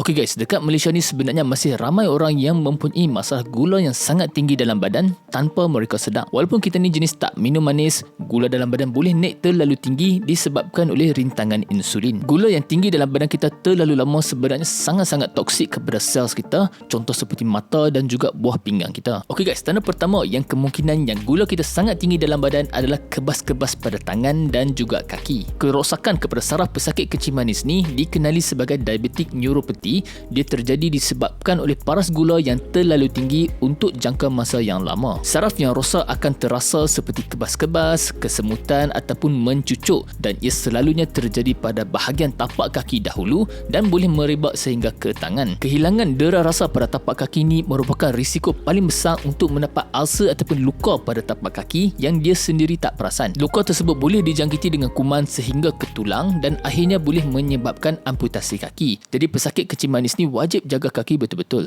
Okey guys, dekat Malaysia ni sebenarnya masih ramai orang yang mempunyai masalah gula yang sangat tinggi dalam badan tanpa mereka sedar. Walaupun kita ni jenis tak minum manis, gula dalam badan boleh naik terlalu tinggi disebabkan oleh rintangan insulin. Gula yang tinggi dalam badan kita terlalu lama sebenarnya sangat-sangat toksik kepada sel kita, contoh seperti mata dan juga buah pinggang kita. Okey guys, tanda pertama yang kemungkinan yang gula kita sangat tinggi dalam badan adalah kebas-kebas pada tangan dan juga kaki. Kerosakan kepada saraf pesakit kecil manis ni dikenali sebagai diabetic neuropathy dia terjadi disebabkan oleh paras gula yang terlalu tinggi untuk jangka masa yang lama. Saraf yang rosak akan terasa seperti kebas-kebas, kesemutan ataupun mencucuk dan ia selalunya terjadi pada bahagian tapak kaki dahulu dan boleh merebak sehingga ke tangan. Kehilangan dera rasa pada tapak kaki ini merupakan risiko paling besar untuk mendapat ulcer ataupun luka pada tapak kaki yang dia sendiri tak perasan. Luka tersebut boleh dijangkiti dengan kuman sehingga ke tulang dan akhirnya boleh menyebabkan amputasi kaki. Jadi pesakit kecil manis ni wajib jaga kaki betul-betul.